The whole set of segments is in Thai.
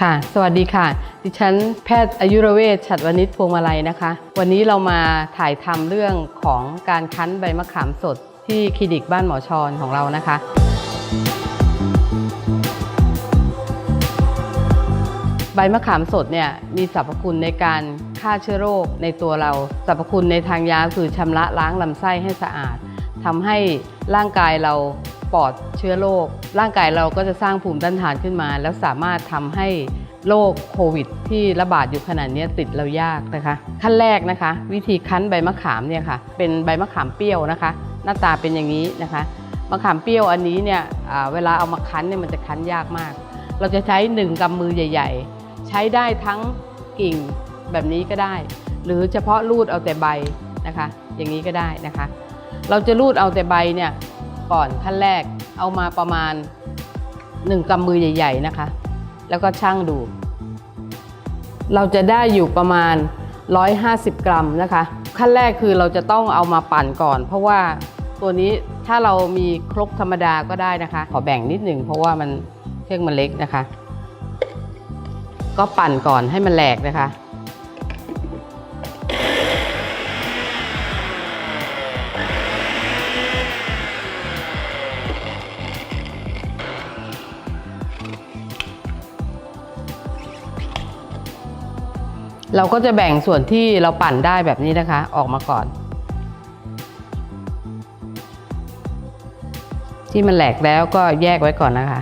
ค่ะ สวัสดีค่ะ ดิฉันแพทย์อายุรเวชฉัตรวณิชพวงมาลัยนะคะ วันนี้เรามาถ่ายทำเรื่องของการคั้นใบมะขามสด ที่คลินิกบ้านหมอชอนของเรานะคะ ใบมะขามสดเนี่ยมีสรรพคุณในการฆ่าเชื้อโรคในตัวเรา สรรพคุณในทางยาคือชำระล้างลำไส้ให้สะอาดทำให้ร่างกายเรา ปลอดเชื้อโรคร่างกายเราก็จะสร้างภูมิต้านทานขึ้นมา แล้วสามารถทำให้โรคโควิด ที่ระบาดอยู่ขนาดนี้ติดเรายากนะคะ ขั้นแรกนะคะ วิธีคั้นใบมะขามเนี่ยค่ะ เป็นใบมะขามเปรี้ยวนะคะ หน้าตาเป็นอย่างนี้นะคะมะขามเปรี้ยวอันนี้เนี่ยเวลาเอามาคั้นเนี่ยมันจะคั้นยากมาก เราจะใช้หนึ่งกำมือใหญ่ ๆ ใช้ได้ทั้งกิ่งแบบนี้ก็ได้ หรือเฉพาะรูดเอาแต่ใบนะคะ อย่างนี้ก็ได้นะคะ เราจะรูดเอาแต่ใบเนี่ย ก่อนขั้นแรกเอามาประมาณ 1กำมือใหญ่ ๆนะคะ แล้วก็ชั่งดู เราจะได้อยู่ประมาณ 150 กรัมนะคะ ขั้นแรกคือเราจะต้องเอามาปั่นก่อน เพราะว่าตัวนี้ถ้าเรามีครกธรรมดาก็ได้นะคะ ขอแบ่งนิดหนึ่งเพราะว่ามันเครื่องมันเล็กนะคะ ก็ปั่นก่อนให้มันแหลกนะคะ เราก็จะแบ่งส่วนที่เราปั่นได้แบบนี้นะคะ ออกมาก่อน ที่มันแหลกแล้วก็แยกไว้ก่อนนะคะ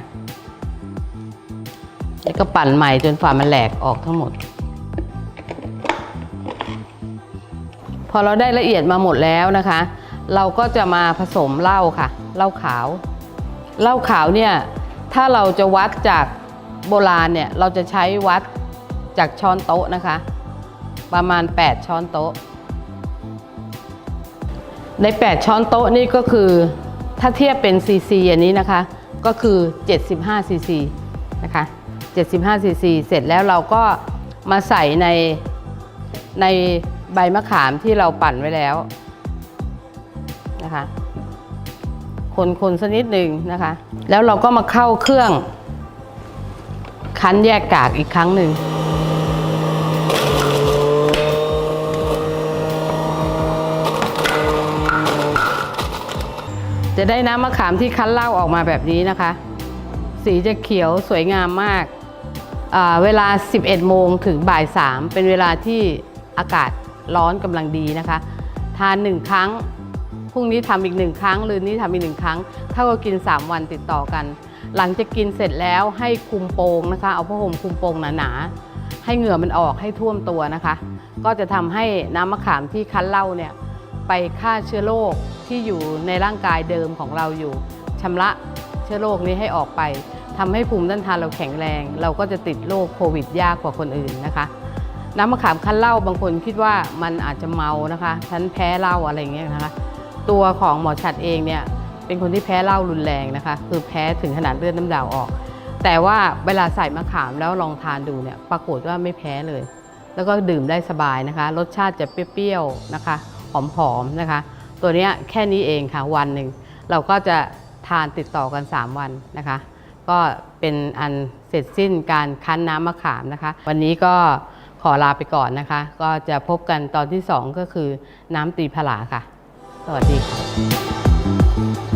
แล้วก็ปั่นใหม่จนฝ่ามันแหลกออกทั้งหมด พอเราได้ละเอียดมาหมดแล้วนะคะ เราก็จะมาผสมเหล้าค่ะเหล้าขาวเหล้าขาวเนี่ยถ้าเราจะวัดจากโบราณเนี่ยเราจะใช้วัดจากช้อนโต๊ะนะคะ ประมาณ 8 ช้อนโต๊ะ ใน 8 ช้อนโต๊ะนี่ก็คือถ้าเทียบเป็นซีซีอันนี้นะคะ ก็คือ 75ซีซีนะคะ 75ซีซีเสร็จแล้วเราก็มาใส่ในในใบมะขามที่เราปั่นไว้แล้วนะคะ คนคนสักนิดหนึ่งนะคะ แล้วเราก็มาเข้าเครื่องคั้นแยกกากอีกครั้งหนึ่ง จะได้น้ำมะขามที่คั้นเหล้าออกมาแบบนี้นะคะ สีจะเขียวสวยงามมากอ่าเวลา 11 โมงถึงบ่าย 3 เป็นเวลาที่อากาศร้อนกำลังดีนะคะ ทานหนึ่งครั้งพรุ่งนี้ทำอีกหนึ่งครั้งลืนนี้ทำอีกหนึ่งครั้งเท่ากับกิน 3 วันติดต่อกัน หลังจากกินเสร็จแล้วให้คุมโปงนะคะ เอาผ้าห่มคุมโปงหนาๆให้เหงื่อมันออกให้ท่วมตัวนะคะ ก็จะทำให้น้ำมะขามที่คั้นเหล้าเนี่ย ไปฆ่าเชื้อโรคที่อยู่ในร่างกายเดิมของเราอยู่ชำระเชื้อโรคนี้ให้ออกไปทำให้ภูมิต้านทานเราแข็งแรง เราก็จะติดโรคโควิดยากกว่าคนอื่นนะคะน้ำมะขามคั้นเหล้าบางคนคิดว่ามันอาจจะเมานะคะฉันแพ้เหล้าอะไรเงี้ยนะคะ ตัวของหมอฉัดเองเนี่ยเป็นคนที่แพ้เหล้ารุนแรงนะคะ คือแพ้ถึงขนาดเลือดน้ำดาวออก แต่ว่าเวลาใส่มะขามแล้วลองทานดูเนี่ยปรากฏว่าไม่แพ้เลย แล้วก็ดื่มได้สบายนะคะ รสชาติจะเปรี้ยวๆนะคะ หอมๆนะคะ ตัวเนี้ยแค่นี้เองค่ะวันหนึ่งเราก็จะทานติดต่อกัน 3 วันนะคะ ก็เป็นอันเสร็จสิ้นการคั้นน้ำมะขามนะคะ วันนี้ก็ขอลาไปก่อนนะคะ ก็จะพบกันตอนที่ 2 ก็คือน้ำตีผลาค่ะ สวัสดีค่ะ